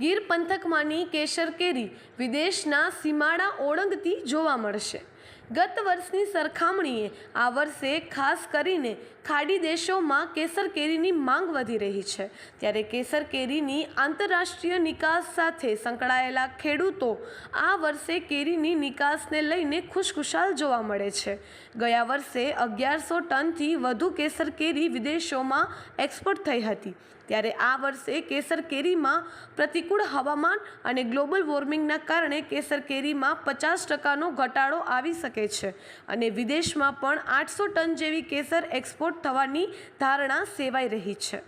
ગીર પંથકમાંની કેસર કેરી વિદેશના સીમાડા ઓળંગતી જોવા મળશે. ગત વર્ષની સરખામણીએ આ વર્ષે ખાસ કરીને ખાડી દેશોમાં કેસર કેરીની માંગ વધી રહી છે. ત્યારે કેસર કેરીની આંતરરાષ્ટ્રીય નિકાસ સાથે સંકળાયેલા ખેડૂતો આ વર્ષે કેરીની નિકાસને લઈને ખુશખુશાલ જોવા મળે છે. ગયા વર્ષે અગિયારસો ટનથી વધુ કેસર કેરી વિદેશોમાં એક્સપોર્ટ થઈ હતી. ત્યારે આ વર્ષે કેસર કેરીમાં પ્રતિકૂળ હવામાન અને ગ્લોબલ વોર્મિંગના કારણે કેસર કેરીમાં પચાસ ટકાનો ઘટાડો આવી શકે છે. અને વિદેશમાં પણ આઠસો ટન જેવી કેસર એક્સપોર્ટ થવાની ધારણા સેવાઈ રહી છે.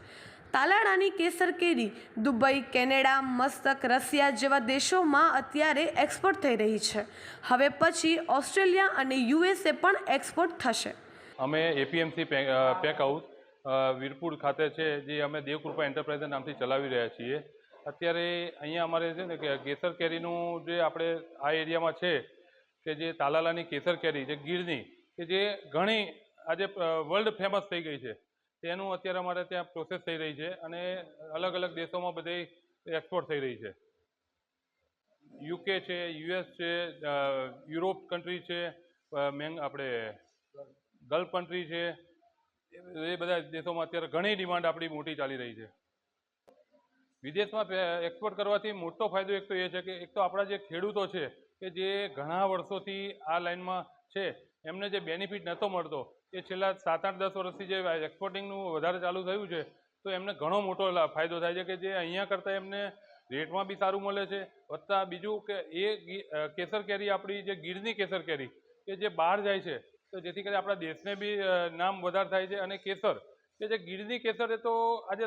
તાલાળાની કેસર કેરી દુબઈ, કેનેડા, મસ્તક, રશિયા જેવા દેશોમાં અત્યારે એક્સપોર્ટ થઈ રહી છે. હવે પછી ઓસ્ટ્રેલિયા અને યુએસએ પણ એક્સપોર્ટ થશે. અમે એપીએમસી પેક હાઉસ વીરપુર ખાતે છે, જે અમે દેવકૃપા એન્ટરપ્રાઇઝના નામથી ચલાવી રહ્યા છીએ. અત્યારે અહીંયા અમારે છે ને કે કેસર કેરીનું જે આપણે આ એરિયામાં છે, કે જે તાલાલાની કેસર કેરી, જે ગીરની, કે જે ઘણી આજે વર્લ્ડ ફેમસ થઈ ગઈ છે. તેનું અત્યારે અમારે ત્યાં પ્રોસેસ થઈ રહી છે અને અલગ અલગ દેશોમાં બધે એક્સપોર્ટ થઈ રહી છે. યુકે છે યુએસ છે યુરોપ કન્ટ્રી છે મેંગ આપણે ગલ્ફ કન્ટ્રી છે. એ બધા દેશોમાં અત્યારે ઘણી ડિમાન્ડ આપણી મોટી ચાલી રહી છે. વિદેશમાં એક્સપોર્ટ કરવાથી મોટો ફાયદો એક તો એ છે કે એક તો આપણા જે ખેડૂતો છે, કે જે ઘણા વર્ષોથી આ લાઇનમાં છે, એમને જે બેનિફિટ નહોતો મળતો એ છેલ્લા સાત આઠ દસ વર્ષથી જે એક્સપોર્ટિંગનું વધારે ચાલુ થયું છે, તો એમને ઘણો મોટો ફાયદો થાય છે કે જે અહીંયા કરતાં એમને રેટમાં બી સારું મળે છે. વત્તા બીજું કે એ કેસર કેરી આપણી જે ગીરની કેસર કેરી કે જે બહાર જાય છે, તો જેથી કરી આપણા દેશને બી નામ વધારે થાય છે અને કેસર કે જે ગીરની કેસર એ તો આજે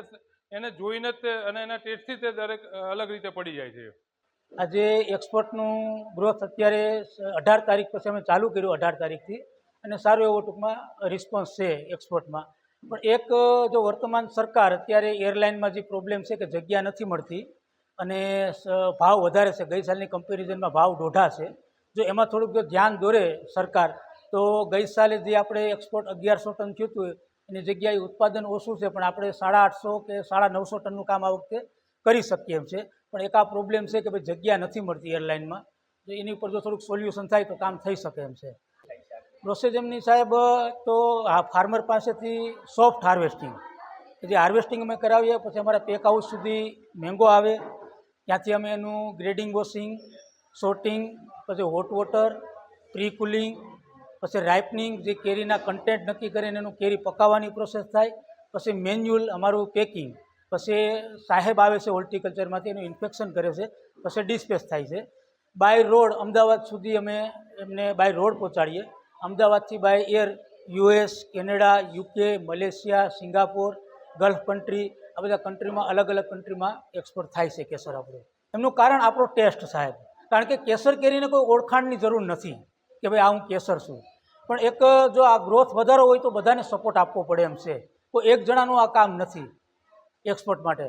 એને જોઈને જ અને એના ટેસ્ટથી તે દરેક અલગ રીતે પડી જાય છે. આજે એક્સપોર્ટનું ગ્રોથ અત્યારે અઢાર તારીખ પછી અમે ચાલુ કર્યું અઢાર તારીખથી. અને સારો એવો ટૂંકમાં રિસ્પોન્સ છે એક્સપોર્ટમાં પણ એક જો વર્તમાન સરકાર અત્યારે એરલાઇનમાં જે પ્રોબ્લેમ છે કે જગ્યા નથી મળતી અને ભાવ વધારે છે, ગઈ સાલની કમ્પેરિઝનમાં ભાવ દોઢા છે, જો એમાં થોડુંક જો ધ્યાન દોરે સરકાર, તો ગઈ સાલે જે આપણે એક્સપોર્ટ અગિયારસો ટન થયું હતું, એની જગ્યાએ ઉત્પાદન ઓછું છે, પણ આપણે સાડા આઠસો કે સાડા નવસો ટનનું કામ આ વખતે કરી શકીએ એમ છે. પણ એક આ પ્રોબ્લેમ છે કે ભાઈ જગ્યા નથી મળતી એરલાઇનમાં તો એની ઉપર જો થોડુંક સોલ્યુશન થાય તો કામ થઈ શકે એમ છે. પ્રોસેસ એમની સાહેબ તો આ ફાર્મર પાસેથી સોફ્ટ હાર્વેસ્ટિંગ પછી હાર્વેસ્ટિંગ અમે કરાવીએ, પછી અમારા પેક હાઉસ સુધી મેંગો આવે. ત્યાંથી અમે એનું ગ્રેડિંગ વોશિંગ સોર્ટિંગ પછી હોટ વોટર પ્રી કુલિંગ પછી રાઇપનિંગ જે કેરીના કન્ટેન્ટ નક્કી કરીને એનું કેરી પકાવવાની પ્રોસેસ થાય. પછી મેન્યુઅલ અમારું પેકિંગ પછી સાહેબ આવે છે હોર્ટિકલ્ચરમાંથી એનું ઇન્ફેક્શન કરે છે. પછી ડિસ્પેચ થાય છે. બાય રોડ અમદાવાદ સુધી અમે એમને બાય રોડ પહોંચાડીએ. અમદાવાદથી by air, US, Canada, UK, Malaysia, Singapore, gulf country, આ બધા કન્ટ્રીમાં, અલગ અલગ કન્ટ્રીમાં એક્સપોર્ટ થાય છે કેસર આપણું એમનું કારણ આપણો ટેસ્ટ સાહેબ. કારણ કે કેસર કેરીને કોઈ ઓળખાણની જરૂર નથી કે ભાઈ આ હું કેસર છું પણ એક, જો આ ગ્રોથ વધારો હોય તો બધાને સપોર્ટ આપવો પડે એમ છે. કોઈ એક જણાનું આ કામ નથી એક્સપોર્ટ માટે.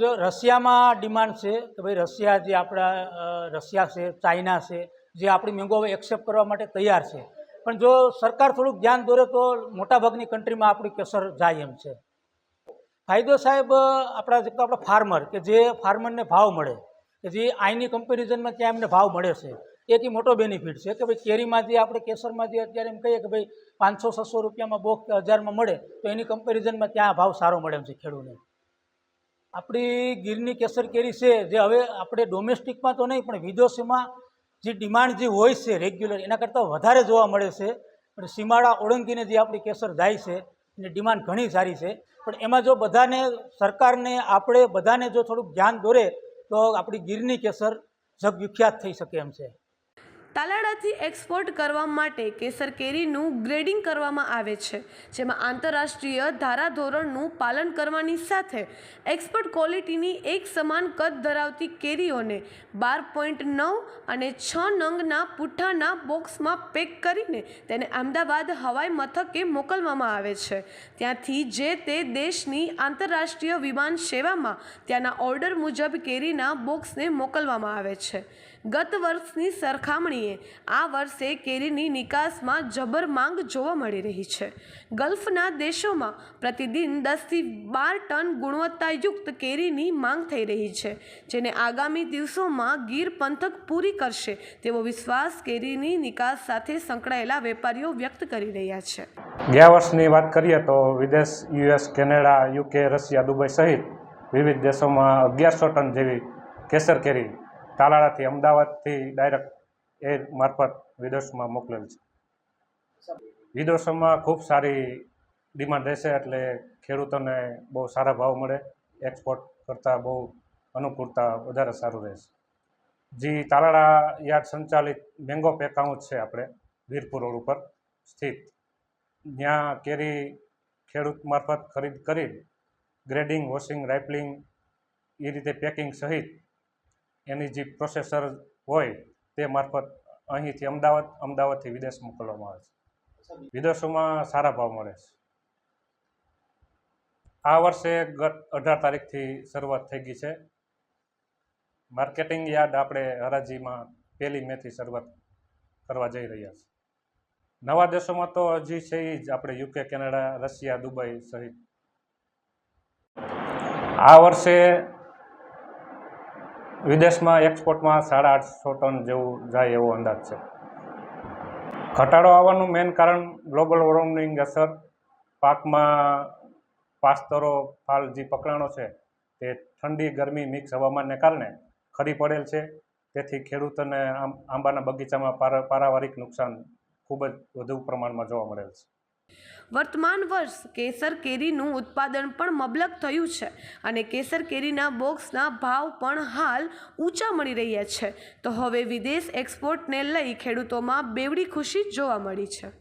જો રશિયામાં ડિમાન્ડ છે કે ભાઈ રશિયા જે આપણા રશિયા છે, ચાઇના છે જે આપણી મેંગો હવે એક્સેપ્ટ કરવા માટે તૈયાર છે. પણ જો સરકાર થોડુંક ધ્યાન દોરે તો મોટાભાગની કન્ટ્રીમાં આપણી કેસર જાય એમ છે. ફાયદો સાહેબ આપણા જે આપણા ફાર્મર કે જે ફાર્મરને ભાવ મળે, કે જે આઈની કમ્પેરિઝનમાં ત્યાં એમને ભાવ મળે છે, એથી મોટો બેનિફિટ છે કે ભાઈ કેરીમાં જે આપણે કેસરમાં જે અત્યારે એમ કહીએ કે ભાઈ પાંચસો છસો રૂપિયામાં બોક કે હજારમાં મળે, તો એની કમ્પેરિઝનમાં ત્યાં ભાવ સારો મળે એમ છે ખેડૂતને. આપણી ગીરની કેસર કેરી છે, જે હવે આપણે ડોમેસ્ટિકમાં તો નહીં, પણ વિદેશોમાં જે ડિમાન્ડ જે હોય છે રેગ્યુલર, એના કરતાં વધારે જોવા મળે છે. અને સીમાડા ઓળંગીને જે આપણી કેસર જાય છે, એની ડિમાન્ડ ઘણી સારી છે. પણ એમાં જો બધાને, સરકારને, આપણે બધાને જો થોડુંક ધ્યાન દોરે, તો આપણી ગીરની કેસર જગવિખ્યાત થઈ શકે એમ છે. તાલાડાથી એક્સપોર્ટ કરવા માટે કેસર કેરીનું ગ્રેડિંગ કરવામાં આવે છે, જેમાં આંતરરાષ્ટ્રીય ધારાધોરણનું પાલન કરવાની સાથે એક્સપોર્ટ ક્વોલિટીની એક સમાન કદ ધરાવતી કેરીઓને બાર પોઈન્ટ નવ અને છ નંગના પુઠ્ઠાના બોક્સમાં પેક કરીને તેને અમદાવાદ હવાઈ મથકે મોકલવામાં આવે છે. ત્યાંથી જે તે દેશની આંતરરાષ્ટ્રીય વિમાન સેવામાં ત્યાંના ઓર્ડર મુજબ કેરીના બોક્સને મોકલવામાં આવે છે. ગત વર્ષની સરખામણીએ આ વર્ષે કેરીની નિકાસમાં જબર માંગ જોવા મળી રહી છે. ગલ્ફના દેશોમાં પ્રતિદિન દસથી બાર ટન ગુણવત્તાયુક્ત કેરીની માંગ થઈ રહી છે, જેને આગામી દિવસોમાં ગીર પંથક પૂરી કરશે તેવો વિશ્વાસ કેરીની નિકાસ સાથે સંકળાયેલા વેપારીઓ વ્યક્ત કરી રહ્યા છે. ગયા વર્ષની વાત કરીએ તો વિદેશ, US, Canada, UK, Russia, Dubai સહિત વિવિધ દેશોમાં અગિયારસો ટન જેવી કેસર કેરી તાલાળાથી અમદાવાદથી ડાયરેક્ટ એ મારફત વિદેશમાં મોકલેલ છે. વિદેશોમાં ખૂબ સારી ડિમાન્ડ રહેશે એટલે ખેડૂતોને બહુ સારા ભાવ મળે, એક્સપોર્ટ કરતાં બહુ અનુકૂળતા વધારે સારું રહેશે. જે તાલાળા યાર્ડ સંચાલિત મેંગો પેક હાઉસ છે આપણે, વીરપુર રોડ ઉપર સ્થિત. જ્યાં કેરી ખેડૂત મારફત ખરીદ કરી, ગ્રેડિંગ, વોશિંગ, રાઇપલિંગ એ રીતે પેકિંગ સહિત એની જે પ્રોસેસર હોય તે મારફત અહીંથી અમદાવાદ, અમદાવાદથી વિદેશ મોકલવામાં આવે છે. વિદેશોમાં સારા ભાવ મળે છે. આ વર્ષે ગત અઢાર તારીખથી શરૂઆત થઈ ગઈ છે. માર્કેટિંગ યાર્ડ આપણે હરાજીમાં પહેલી મેથી શરૂઆત કરવા જઈ રહ્યા છે. નવા દેશોમાં તો હજી છે જ આપણે યુકે, કેનેડા, રશિયા, દુબઈ સહિત. આ વર્ષે વિદેશમાં એક્સપોર્ટમાં સાડા આઠસો ટન જેવું જાય એવો અંદાજ છે. ઘટાડો આવવાનું મેઇન કારણ ગ્લોબલ વોર્મિંગ અસર, પાકમાં પાસ્તરો, ફાલ જે પકડાણો છે, તે ઠંડી, ગરમી મિક્સ હવામાનને કારણે ખરી પડેલ છે. તેથી ખેડૂતોને આંબાના બગીચામાં પારા, પારાવારિક નુકસાન ખૂબ જ વધુ પ્રમાણમાં જોવા મળેલ છે. વર્તમાન વર્ષ કેસર કેરીનું ઉત્પાદન પણ મબલક થયું છે અને કેસર કેરીના બોક્સના ભાવ પણ હાલ ઊંચા મળી રહ્યા છે. તો હવે વિદેશ એક્સપોર્ટને લઈ ખેડૂતોમાં બેવડી ખુશી જોવા મળી છે.